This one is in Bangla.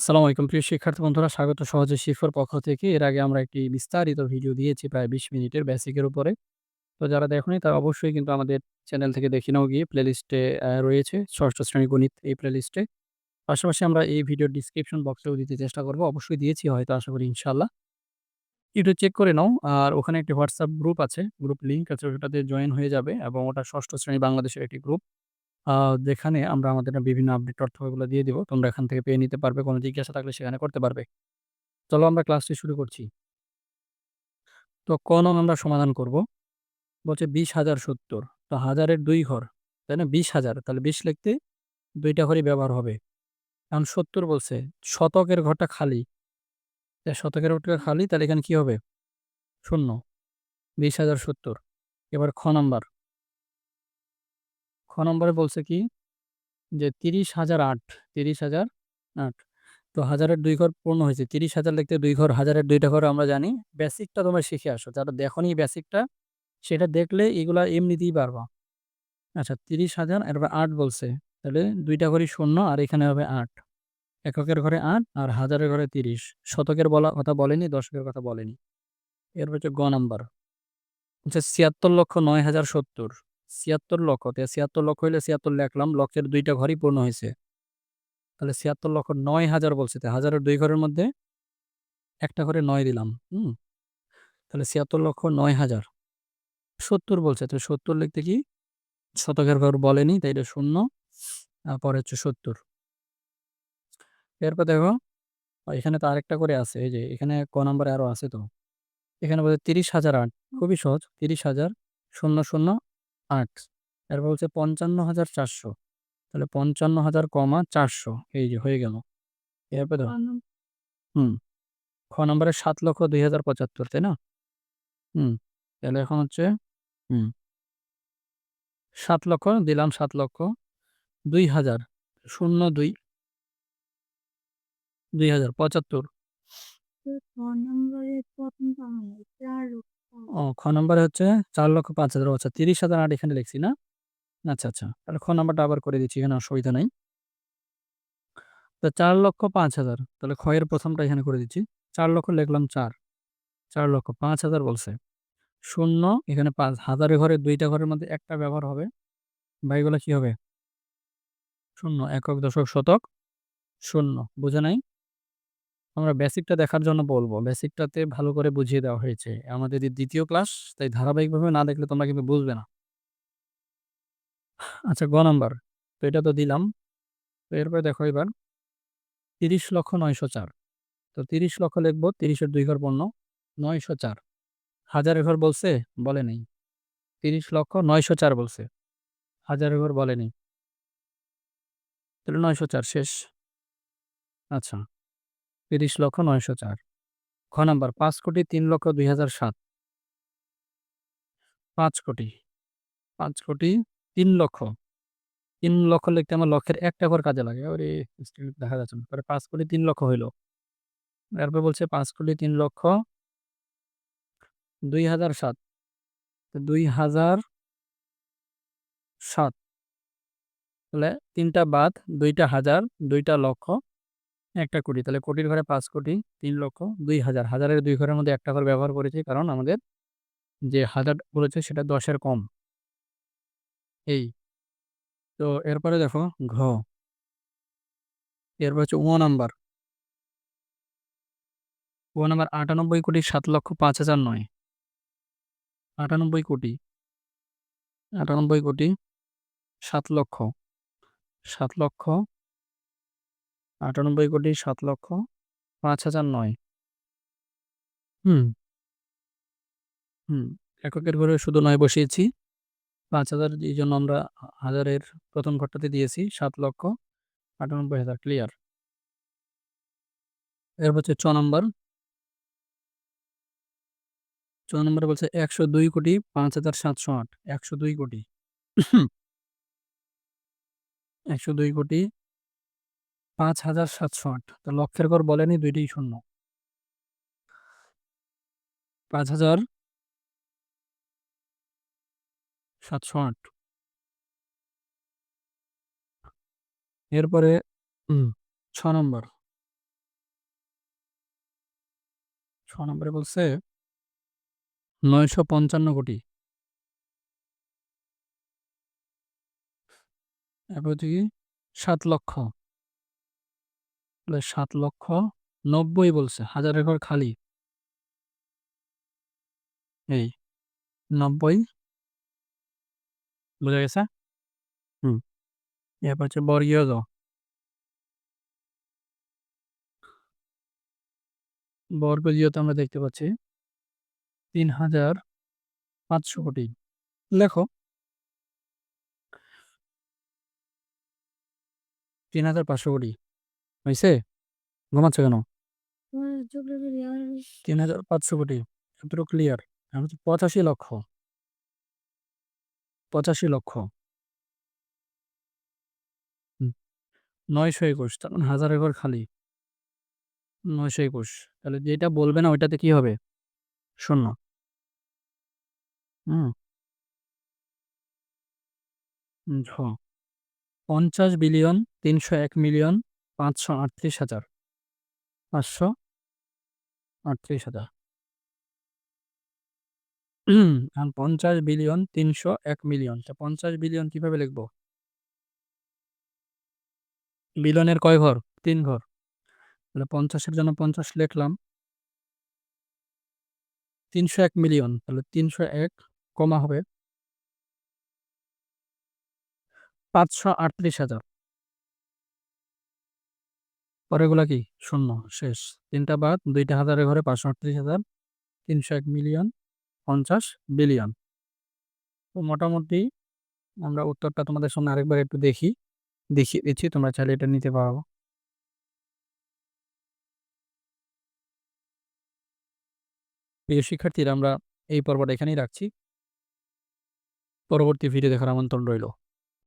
আসসালামু আলাইকুম প্রিয় শিক্ষার্থী বন্ধুরা স্বাগত সহজে শিফার পক্ষ থেকে। এর আগে আমরা একটি বিস্তারিত ভিডিও দিয়েছি প্রায় ২০ মিনিটের বেসিকের উপরে। তো যারা দেখোনি তারা অবশ্যই কিন্তু আমাদের চ্যানেল থেকে দেখে নাও গিয়ে প্লেলিস্টে রয়েছে ষষ্ঠ শ্রেণি গণিত এই প্লেলিস্টে। পাশাপাশি আমরা এই ভিডিওর ডেসক্রিপশন বক্সেও দিতে চেষ্টা করব। অবশ্যই দিয়েছি হয়তো আশা করি ইনশাআল্লাহ। একটু চেক করে নাও। আর ওখানে একটি হোয়াটসঅ্যাপ গ্রুপ আছে, গ্রুপ লিংক আছে ওটাতে জয়েন হয়ে যাবে এবং ওটা ষষ্ঠ শ্রেণি বাংলাদেশের একটি গ্রুপ। যেখানে আমরা আমাদের বিভিন্ন আপডেট তথ্য এগুলো দিয়ে দিব। তোমরা এখান থেকে পেয়ে নিতে পারবে। কোনো জিজ্ঞাসা থাকলে সেখানে করতে পারবে। চলো আমরা ক্লাসটি শুরু করছি। তো ক নং আমরা সমাধান করব। বলছে ২০,০৭০ তো হাজারের ২ ঘর, তাই না? ২০,০০০ তাহলে ২০ লিখতে ২ টা ঘরই ব্যবহার হবে। এখন ৭০ বলছে শতকের ঘরটা খালি। শতকের ঘরটা খালি তাহলে এখানে কি হবে? শূন্য। ২০,০৭০ এবার খ নাম্বার। খ নম্বরে বলছে কি? যে ৩০,০০৮ ৩০,০০৮ তো হাজারের ২ ঘর পূর্ণ হয়েছে। ৩০,০০০ লিখতে ২ ঘর, হাজারের ২ টা ঘর আমরা জানি। বেসিকটা তোমরা শিখে আসো। যারা দেখোনি বেসিকটা সেটা দেখলে এগুলা এমনিতেই পারবা। আচ্ছা ৩০,০০০ এরপর ৮ বলছে। তাহলে ২ টা ঘরই শূন্য আর এখানে হবে ৮। এককের ঘরে ৮ আর হাজারের ঘরে ৩০। শতকের বলা কথা বলেনি, দশকের কথা বলেনি। এরপর হচ্ছে গ নাম্বার। আচ্ছা ৭৬,০৯,০৭০ ৭৬ লক্ষ। তো ৭৬ লক্ষ হইলে ৭৬ লেখলাম। লক্ষের ২ টা ঘরই পূর্ণ হয়েছে তাহলে ৭৬,০৯,০০০ বলছে। তো হাজারের দুই ঘরের মধ্যে একটা ঘরে নয় দিলাম। হুম? তাহলে ৭৬,০৯,০০০ ৭০ বলছে। তো ৭০ লিখতে কি? শতকের ঘর বলেনি তাই এটা শূন্য। পরে হচ্ছে ৭০। এরপর দেখো এখানে তো আরেকটা করে আছে। এই যে এখানে ক নাম্বারে আরও আছে তো। এখানে বলছে ৩০,০০০ খুবই সহজ। ৩০,০০০,০০০ এরপর বলছে ৫৫,৪০০ তাহলে ৫৫,০০০ কমা ৪০০ এই যে হয়ে গেল। এরপর হুম। খ নাম্বারে ৭,২০৭৫ তাই না? হুম। তাহলে এখন হচ্ছে হুম। ৭ লক্ষ দিলাম ৭ লক্ষ ২,০০০ ০২ ২,০০০ ৭৫ ও খ নাম্বারে হচ্ছে ৪,৫০০০০ আচ্ছা ৩০,০০০ এখানে লিখছি না? আচ্ছা, আচ্ছা। তাহলে খ নাম্বারটা আবার করে দিচ্ছি এখানে অসুবিধা নাই। তো ৪,৫০০০০ তাহলে খ এর প্রথমটা এখানে করে দিচ্ছি। ৪ লক্ষ লিখলাম ৪। ৪ লক্ষ ৫০০০ বলছে। শূন্য এখানে ৫ হাজারের ঘরে ২ টা ঘরের মধ্যে একটা ব্যবহার হবে। বা এগুলা কি হবে? শূন্য একক, দশক, শতক শূন্য। বুঝে নাই? আমরা বেসিকটা দেখার জন্য বলব। বেসিকটাতে ভালো করে বুঝিয়ে দেওয়া হয়েছে। আমাদের এই দ্বিতীয় ক্লাস তাই ধারাবাহিকভাবে না দেখলে তোমরা কিন্তু বুঝবে না। আচ্ছা গ নাম্বার। তো এটা তো দিলাম। তো এরপরে দেখো এবার ৩০,৯০৪ তো ৩০ লক্ষ লিখব, ৩০ এর ২ ঘর পূর্ণ ৯০৪ হাজারের ঘর বলছে? বলে নাই। ৩০,৯০৪ বলছে। হাজারের ঘর বলেনি। তাহলে ৯০৪ শেষ। আচ্ছা ৩০,৯০৪ খ নাম্বার ৫,০৩,০০০,০০৭ ৫ কোটি পাঁচ কোটি তিন লক্ষ তিন লক্ষ লিখতে আমার লক্ষের একটা ঘর কাজে লাগে। ওরে দেখা যাচ্ছে না। পরে ৫ কোটি তিন লক্ষ হইল। এরপর বলছে পাঁচ কোটি তিন লক্ষ ২০০৭ তো ২০০৭ তাহলে ৩ টা বাদ ২ টা হাজার দুইটা লক্ষ ১ টা কোটি। তাহলে কোটির ঘরে পাঁচ কোটি, তিন লক্ষ ২০০০ হাজারের দুই ঘরের মধ্যে একটা ঘর ব্যবহার করেছি, কারণ আমাদের যে হাজার বলেছে সেটা দশের কম। এই। তো এরপরে দেখো, ঘ। এরপর হচ্ছে ও নাম্বার। ও নাম্বার ৯৮ কোটি, সাত লক্ষ, পাঁচ হাজার ৯ ৯৮ কোটি ৯৮ কোটি, সাত লক্ষ সাত লক্ষ ৯৮ কোটি সাত লক্ষ ৫,০০৯ হুম। হুম। এককের ঘরে শুধু নয় বসিয়েছি। ৫,০০০ এইজন্য আমরা হাজারের প্রথম ঘরটাতে দিয়েছি সাত লক্ষ ৯৮,০০০ ক্লিয়ার। এরপর হচ্ছে ছ নম্বর ছ নাম্বারে বলছে ১০২ কোটি ৫,৭০৮ ১০২ কোটি ১০২ কোটি ৫,৭০৮ তো লক্ষের ঘর বলেনি দুইটাই শূন্য। পাঁচ হাজার সাতশো আট। এরপরে ছ নম্বর। ছ নম্বরে বলছে নয়শো পঞ্চান্ন কোটি। এরপর কি সাত লক্ষ। সাত লক্ষ নব্বই বলছে হাজারের ঘর খালি। এই, নব্বই। বোঝা গেছে? হুম। এরপর হচ্ছে বর্গীয় জ। বর্গীয়তে আমরা দেখতে পাচ্ছি, তিন হাজার পাঁচশো কোটি। লেখো। তিন হাজার পাঁচশো কোটি। হয়েছে ঘুমাচ্ছ কেন? তিন হাজার পাঁচশো কোটি এতটুকু ক্লিয়ার আমি হচ্ছে পঁচাশি লক্ষ। পঁচাশি লক্ষ। নয়শো একুশ তার মানে হাজার একর খালি। নয়শো একুশ। তাহলে যেটা বলবে না ওইটাতে কি হবে? শূন্য। হুম। ঝ। পঞ্চাশ বিলিয়ন তিনশো এক মিলিয়ন পাঁচশো আটত্রিশ হাজার। পাঁচশো আটত্রিশ হাজার। পঞ্চাশ বিলিয়ন তিনশো এক মিলিয়ন। তা পঞ্চাশ বিলিয়ন কীভাবে লিখব? বিলিয়নের কয় ঘর? তিন ঘর। তাহলে পঞ্চাশের জন্য পঞ্চাশ লিখলাম। তিনশো এক মিলিয়ন। তাহলে তিনশো এক কমা হবে। পাঁচশো আটত্রিশ হাজার। পরেগুলা কি? শূন্য, শেষ। তিনটা বাদ, দুইটা হাজারের ঘরে পাঁচশো আটত্রিশ হাজার, তিনশো এক মিলিয়ন, পঞ্চাশ বিলিয়ন। তো মোটামুটি আমরা উত্তরটা তোমাদের সামনে আরেকবার একটু দেখি, দেখিয়ে দিচ্ছি, তোমরা চাইলে এটা নিতে পারো। প্রিয় শিক্ষার্থীরা, আমরা এই পর্বটা এখানেই রাখছি। পরবর্তী ভিডিও দেখার আমন্ত্রণ রইল।